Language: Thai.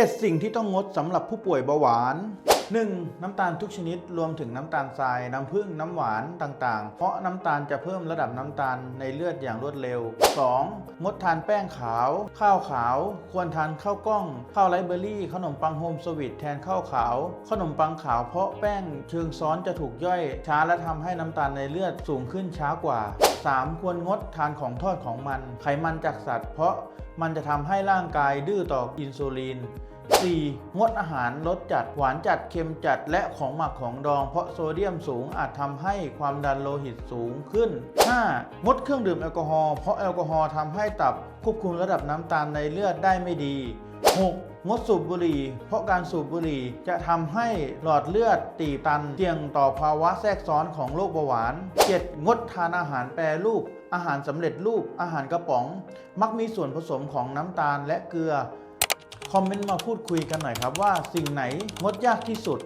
7 สิ่งที่ต้องงดสำหรับผู้ป่วยเบาหวาน 1. น้ำตาลทุกชนิดรวมถึงน้ำตาลทราย น้ำผึ้งน้ำหวานต่างๆ เพราะน้ำตาลจะเพิ่มระดับน้ำตาลในเลือดอย่างรวดเร็ว 2. งดทานแป้งขาว ข้าวขาว ควรทานข้าวกล้อง ข้าวไรเบอร์รี่ ขนมปังโฮมสวีทแทนข้าวขาว ขนมปังขาวเพราะแป้งเชิงซ้อนจะถูกย่อยช้าและทำให้น้ำตาลในเลือดสูงขึ้นช้ากว่า 3. ควรงดทานของทอดของมัน ไขมันจากสัตว์ เพราะมันจะทำให้ร่างกายดื้อต่ออินซูลิน 4. งดอาหารรสจัดหวานจัดเค็มจัดและของหมักของดอง เพราะโซเดียมสูงอาจทำให้ความดันโลหิตสูงขึ้น 5. งดเครื่องดื่มแอลกอฮอล์เพราะแอลกอฮอล์ทำให้ตับควบคุมระดับน้ำตาลในเลือดได้ไม่ดี 6. งดสูบบุหรี่ เพราะการสูบบุหรี่จะทำให้หลอดเลือดตีบตันเสี่ยงต่อภาวะแทรกซ้อนของโรคเบาหวาน 7. งดทานอาหารแปรรูป อาหารสำเร็จรูป อาหารกระป๋อง มักมีส่วนผสมของน้ำตาลและเกลือ คอมเมนต์มาพูดคุยกันหน่อยครับว่าสิ่งไหนงดยากที่สุด